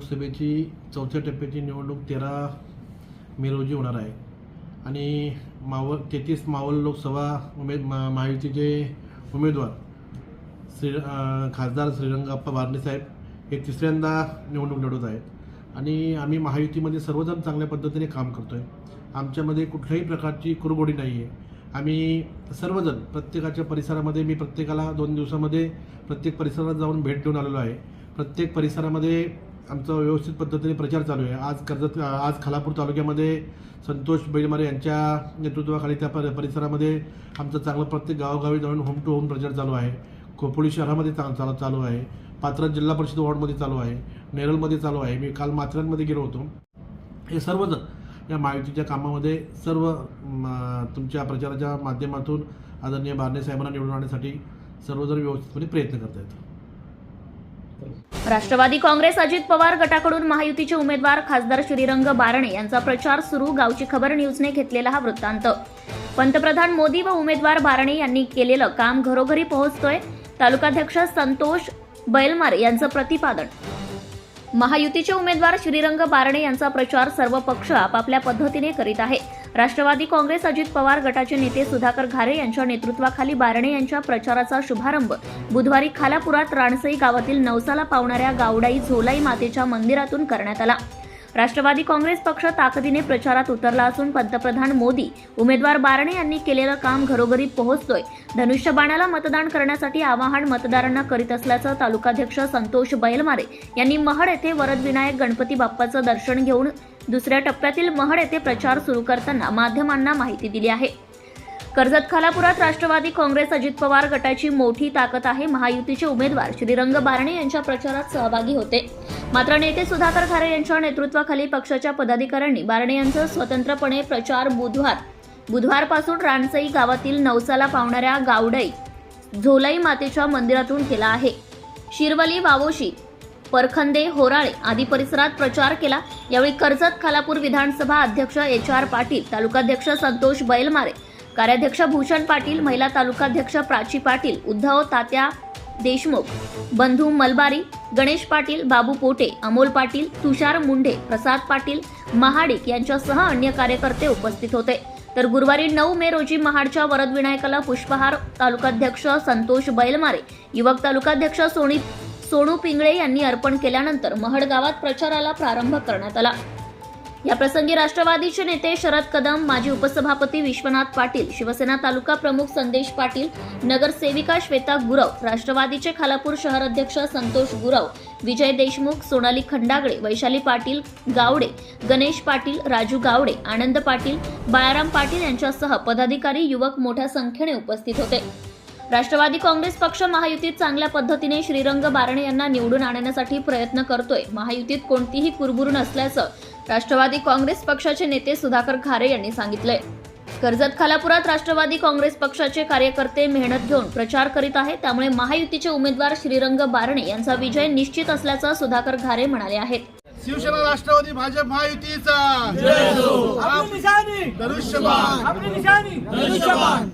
लोकसभेची चौथ्या टप्प्याची निवडणूक तेरा मे रोजी होणार आहे. आणि मावळ तेहतीस मावळ लोकसभा उमेद मा महायुतीचे उमेदवार श्री खासदार श्रीरंगाप्पा बारणे साहेब हे तिसऱ्यांदा निवडणूक लढवत आहेत. आणि आम्ही महायुतीमध्ये सर्वजण चांगल्या पद्धतीने काम करतो आहे आमच्यामध्ये कुठल्याही प्रकारची कुरगोडी नाही आहे आम्ही सर्वजण प्रत्येकाच्या परिसरामध्ये मी प्रत्येकाला दोन दिवसामध्ये प्रत्येक परिसरात जाऊन भेट देऊन आलेलो आहे. प्रत्येक परिसरामध्ये आमचा व्यवस्थित पद्धतीने प्रचार चालू आहे. आज कर्जत आज खालापूर तालुक्यामध्ये संतोष बैलमारे यांच्या नेतृत्वाखाली त्या पर परिसरामध्ये आमचं चांगलं प्रत्येक गावोगावी जाऊन होम टू होम प्रचार चालू आहे. खोपोली शहरामध्ये चा चालू चालू आहे. पात्रज जिल्हा परिषद वॉर्डमध्ये चालू आहे. नेरळमध्ये चालू आहे. मी काल माथेरानमध्ये गेलो होतो. हे सर्वजण या महायुतीच्या कामामध्ये सर्व म, तुमच्या प्रचाराच्या माध्यमातून आदरणीय बारणे साहेबांना निवडून आणण्यासाठी सर्वजण व्यवस्थितपणे प्रयत्न करत आहेत राष्ट्रवादी काँग्रेस अजित पवार गटाकडून महायुतीचे उमेदवार खासदार श्रीरंग बारणे यांचा प्रचार सुरू. गावची खबर न्यूजने घेतलेला हा वृत्तांत. पंतप्रधान मोदी व उमेदवार बारणे यांनी केलेलं काम घरोघरी पोहोचतोय. तालुकाध्यक्ष संतोष बैलमार यांचं प्रतिपादन. महायुतीचे उमेदवार श्रीरंग बारणे यांचा प्रचार सर्व पक्ष आपापल्या पद्धतीने करीत आहे. राष्ट्रवादी काँग्रेस अजित पवार गटाचे नेते सुधाकर घारे यांच्या नेतृत्वाखाली बारणे यांच्या प्रचाराचा शुभारंभ. बुधवारी खालापुरात राणसई गावातील नवसाला पावणाऱ्या गावडाई झोलाई मातेच्या मंदिरातून करण्यात आला. राष्ट्रवादी काँग्रेस पक्ष ताकदीने प्रचारात उतरला असून पंतप्रधान मोदी उमेदवार बारणे यांनी केलेलं काम घरोघरी पोहोचतोय. धनुष्यबाणाला मतदान करण्यासाठी आवाहन मतदारांना करीत असल्याचं तालुकाध्यक्ष संतोष बैलमारे यांनी महड येथे वरदविनायक गणपती बाप्पाचं दर्शन घेऊन दुसऱ्या टप्प्यातील महड येथे प्रचार सुरू करताना माध्यमांना माहिती दिली आहे. कर्जत खालापुरात राष्ट्रवादी काँग्रेस अजित पवार गटाची मोठी ताकद आहे. महायुतीचे उमेदवार श्रीरंग बारणे यांच्या प्रचारात सहभागी होते. मात्र नेते सुधाकर खारे यांच्या नेतृत्वाखाली पक्षाच्या पदाधिकाऱ्यांनी बारणे यांचा स्वतंत्रपणे प्रचार बुधवार बुधवारपासून रानसई गावातील नवसाला पावणाऱ्या गावडई झोलाई मातेच्या मंदिरातून केला आहे. शिरवली वावोशी परखंदे होराळे आदी परिसरात प्रचार केला. यावेळी कर्जत खालापूर विधानसभा अध्यक्ष एच आर पाटील तालुकाध्यक्ष संतोष बैलमारे कार्याध्यक्ष भूषण पाटील महिला तालुकाध्यक्ष प्राची पाटील उद्धव तात्या देशमुख बंधू मलबारी गणेश पाटील बाबू पोटे अमोल पाटील तुषार मुंढे प्रसाद पाटील महाडिक यांच्यासह अन्य कार्यकर्ते उपस्थित होते. तर गुरुवारी नऊ मे रोजी महाडच्या वरदविनायकाला पुष्पहार तालुकाध्यक्ष संतोष बैलमारे युवक तालुकाध्यक्ष सोनी सोनू पिंगळे यांनी अर्पण केल्यानंतर महड गावात प्रचाराला प्रारंभ करण्यात आला. या प्रसंगी राष्ट्रवादीचे नेते शरद कदम माजी उपसभापती विश्वनाथ पाटील शिवसेना तालुका प्रमुख संदेश पाटील नगरसेविका श्वेता गुरव राष्ट्रवादीचे खालापूर शहर अध्यक्ष संतोष गुरव विजय देशमुख सोनाली खंडागळे वैशाली पाटील गावडे गणेश पाटील राजू गावडे आनंद पाटील बाळाराम पाटील यांच्यासह पदाधिकारी युवक मोठ्या संख्येने उपस्थित होते. राष्ट्रवादी काँग्रेस पक्ष महायुतीत चांगल्या पद्धतीने श्रीरंग बारणे यांना निवडून आणण्यासाठी प्रयत्न करतोय. महायुतीत कोणतीही कुरबुर नसल्याचं राष्ट्रवादी काँग्रेस पक्षाचे नेते सुधाकर खारे यांनी सांगितलंय. कर्जत खालापुरात राष्ट्रवादी काँग्रेस पक्षाचे कार्यकर्ते मेहनत घेऊन प्रचार करीत आहेत. त्यामुळे महायुतीचे उमेदवार श्रीरंग बारणे यांचा विजय निश्चित असल्याचं सुधाकर घारे म्हणाले आहेत. शिवसेना राष्ट्रवादी भाजप महायुतीचा. धनुष्यबाण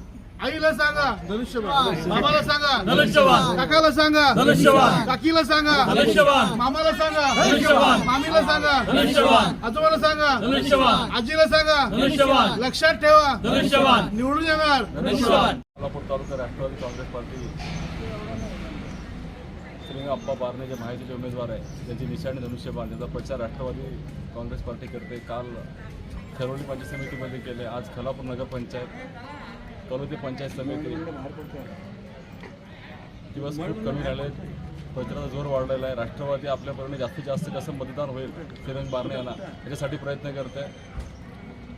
आईला सांगा. धनुष्यबाण. बाबाला सांगा. धनुष्यबाण. काकाला सांगा. धनुष्यबाण. काकीला सांगा. धनुष्यबाण. मामाला सांगा. धनुष्यबाण. मामीला सांगा. धनुष्यबाण. आजोबाला सांगा. धनुष्यबाण. आजीला सांगा. धनुष्यबाण. लक्षात ठेवा. धनुष्यबाण. निवडून येणार. धनुष्यबाण. Solapur taluka Rashtravadi Congress party. Shri Appa Barne जे माहितीचे उमेदवार आहे त्यांची निशाणी धनुष्यबाण त्याचा प्रचार राष्ट्रवादी काँग्रेस पार्टी करते काल खरोली पंचायत समितीमध्ये केले आज खलापूर नगरपंचायत. कलोती पंचायत समिती. दिवस खूप कमी राहिले प्रचाराचा जोर वाढलेला आहे. राष्ट्रवादी आपल्यापर्यंत जास्तीत जास्त कसं मतदान होईल फिरंग बारणे यांना याच्यासाठी प्रयत्न करते.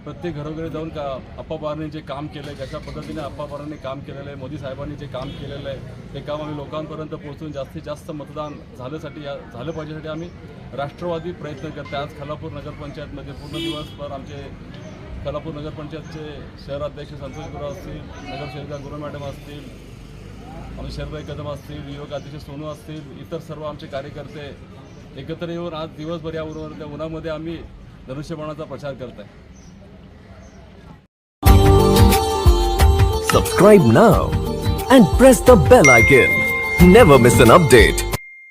प्रत्येक घरोघरी जाऊन का आप्पा बारणे जे काम केलं आहे कशा पद्धतीने आप्पा बारणे काम केलेलं आहे मोदी साहेबांनी जे काम केलेलं आहे ते काम आम्ही लोकांपर्यंत पोहोचून जास्तीत जास्त मतदान झाल्यासाठी या झालं पाहिजेसाठी आम्ही राष्ट्रवादी प्रयत्न करते आज खालापूर नगरपंचायतमध्ये पूर्ण दिवसभर आमचे खालापूर नगरपंचायतचे शहराध्यक्ष संतोष गुरु असतील नगरसेविका गुरु मॅडम असतील आमचे शरदभाई कदम असतील युवक अध्यक्ष सोनू असतील इतर सर्व आमचे कार्यकर्ते एकत्र येऊन आज दिवसभर या उन्हावर त्या उन्हामध्ये आम्ही धनुष्यबाणाचा प्रचार करत आहे Subscribe now and press the bell icon. Never miss an update.